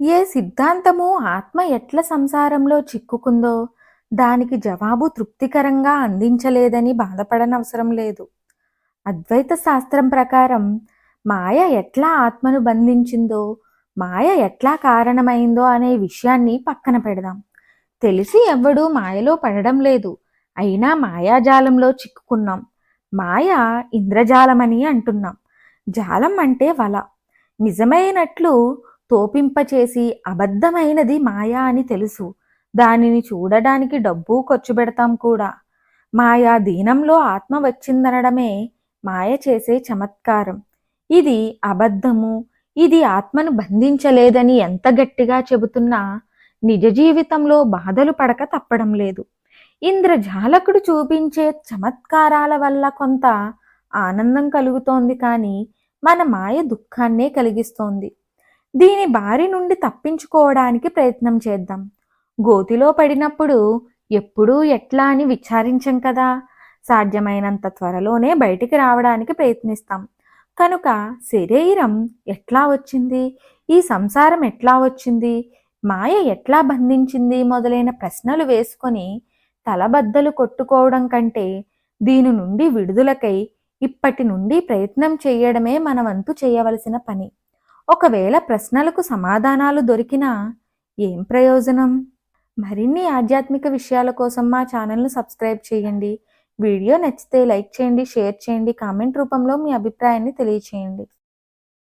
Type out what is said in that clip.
ఏ సిద్ధాంతము ఆత్మ ఎట్ల సంసారంలో చిక్కుకుందో దానికి జవాబు తృప్తికరంగా అందించలేదని బాధపడనవసరం లేదు. అద్వైత శాస్త్రం ప్రకారం మాయ ఎట్లా ఆత్మను బంధించిందో మాయ ఎట్లా కారణమైందో అనే విషయాన్ని పక్కన పెడదాం. తెలిసి ఎవ్వడూ మాయలో పడడం లేదు. అయినా మాయాజాలంలో చిక్కుకున్నాం. మాయ ఇంద్రజాలమని అంటున్నాం. జాలం అంటే వల. నిజమైనట్లు తోపింపచేసి అబద్ధమైనది మాయా అని తెలుసు. దానిని చూడడానికి డబ్బు ఖర్చు పెడతాం కూడా. మాయా దీనంలో ఆత్మ వచ్చిందనడమే మాయ చేసే చమత్కారం. ఇది అబద్ధము. ఇది ఆత్మను బంధించలేదని ఎంత గట్టిగా చెబుతున్నా నిజ జీవితంలో బాధలు పడక తప్పడం లేదు. ఇంద్రజాలకుడు చూపించే చమత్కారాల వల్ల కొంత ఆనందం కలుగుతోంది కానీ మన మాయ దుఃఖాన్నే కలిగిస్తోంది. దీని బారి నుండి తప్పించుకోవడానికి ప్రయత్నం చేద్దాం. గోతిలో పడినప్పుడు ఎప్పుడూ ఎట్లా అని విచారించం కదా. సాధ్యమైనంత త్వరలోనే బయటికి రావడానికి ప్రయత్నిస్తాం. కనుక శరీరం ఎట్లా వచ్చింది? ఈ సంసారం ఎట్లా వచ్చింది? మాయ ఎట్లా బంధించింది? మొదలైన ప్రశ్నలు వేసుకొని తలబద్దలు కొట్టుకోవడం కంటే దీని నుండి విడుదలకై ఇప్పటి నుండి ప్రయత్నం చేయడమే మన వంతు చేయవలసిన పని. ఒకవేళ ప్రశ్నలకు సమాధానాలు దొరికినా ఏం ప్రయోజనం? మరిన్ని ఆధ్యాత్మిక విషయాల కోసం మా ఛానల్ను సబ్స్క్రైబ్ చేయండి. వీడియో నచ్చితే లైక్ చేయండి షేర్ చేయండి కామెంట్ రూపంలో మీ అభిప్రాయాన్ని తెలియచేయండి.